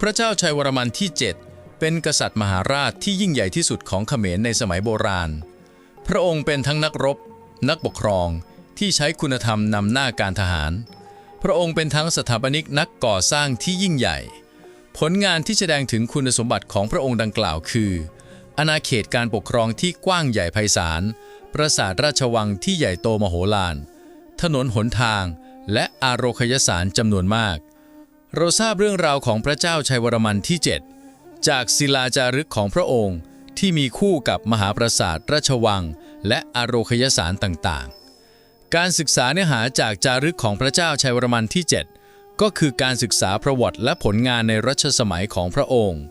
พระเจ้าชัยวรมันที่ 7 เป็นกษัตริย์มหาราชที่ยิ่งใหญ่ที่สุดของเขมรในสมัยโบราณ พระองค์เป็นทั้งนักรบ นักปกครองที่ใช้คุณธรรมนำหน้าการทหาร พระองค์เป็นทั้งสถาปนิกนักก่อสร้างที่ยิ่งใหญ่ ผลงานที่แสดงถึงคุณสมบัติของพระองค์ดังกล่าวคืออาณาเขตการปกครองที่กว้างใหญ่ไพศาล ปราสาทราชวังที่ใหญ่โตมโหฬาร ถนนหนทาง และอารคยสารจำนวนมาก เราทราบเรื่องราวของพระเจ้าชัยวรมันที่ 7 จากศิลาจารึกของพระองค์ที่มีคู่กับมหาปราสาทราชวัง และอารโคยสารต่างๆ การศึกษาเนื้อหาจากจารึกของพระเจ้าชัยวรมันที่ 7 ก็คือการศึกษาประวัติและผลงานในรัชสมัยของพระองค์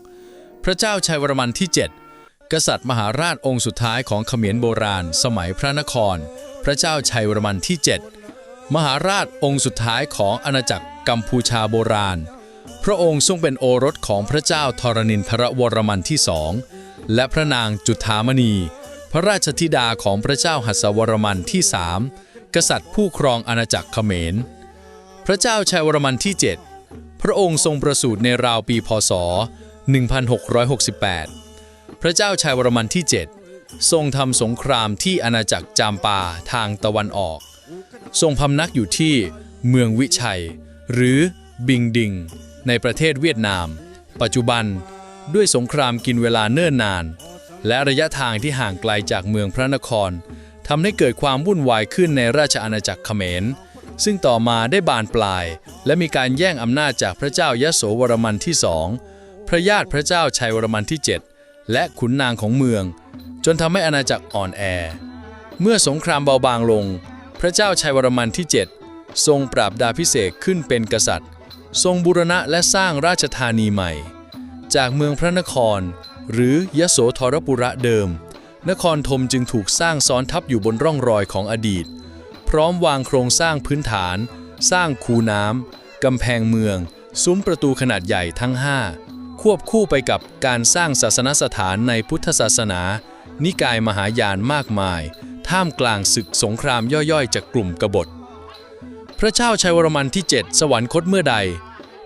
พระเจ้าชัยวรมันที่ 7 กษัตริย์มหาราชองค์สุดท้ายของเขมรโบราณ สมัยพระนคร พระเจ้าชัยวรมันที่ 7 มหาราชองค์สุดท้ายของอาณาจักร กัมพูชาโบราณ พระองค์ทรงเป็นโอรสของพระเจ้าธรณินทรวรมันที่สองและพระนางจุฑามณี พระราชธิดาของพระเจ้าหัสวรมันที่สามกษัตริย์ผู้ครองอาณาจักรเขมร พระเจ้าชัยวรมันที่ 7 พระองค์ทรงประสูติในราวปีพศ 1668 พระเจ้าชัยวรมันที่ 7 ทรงทำสงครามที่อาณาจักรจามปาทางตะวันออก ทรงพำนักอยู่ที่เมืองวิชัย หรือบิงดิง ในประเทศเวียดนาม ปัจจุบันด้วยสงครามกินเวลาเนิ่นนาน และระยะทางที่ห่างไกลจากเมืองพระนครทำให้เกิดความวุ่นวายขึ้นในราชอาณาจักรเขมร ซึ่งต่อมาได้บานปลาย และมีการแย่งอำนาจจากพระเจ้ายโสวรมันที่สองพระญาติพระเจ้าชัยวรมันที่ 7 และขุนนางของเมือง จนทำให้อาณาจักรอ่อนแอ เมื่อสงครามเบาบางลง พระเจ้าชัยวรมันที่7 ทรงปราบดาพิเศษขึ้นเป็นกษัตริย์ ทรงบูรณะและสร้างราชธานีใหม่ จากเมืองพระนคร หรือยโสธรปุระเดิม นครธมจึงถูกสร้างซ้อนทับอยู่บนร่องรอยของอดีต พร้อมวางโครงสร้างพื้นฐาน สร้างคูน้ำกำแพงเมือง ซุ้มประตูขนาดใหญ่ทั้ง 5 ควบคู่ไปกับการสร้างศาสนสถานในพุทธศาสนา นิกายมหายานมากมาย ท่ามกลางศึกสงครามย่อยๆ จากกลุ่มกบฏ พระเจ้าชัยวรมันที่ 7 สวรรคตเมื่อใด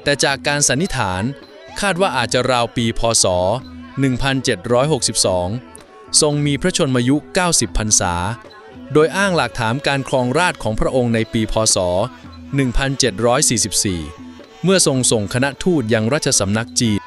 แต่จากการสันนิษฐานคาดว่าอาจจะราวปีพศ 1762 ทรงมีพระชนมายุ 90 พรรษา โดยอ้างหลักฐานการครองราชย์ของพระองค์ในปีพศ 1744 เมื่อทรงส่งคณะทูตยังราชสำนักจีน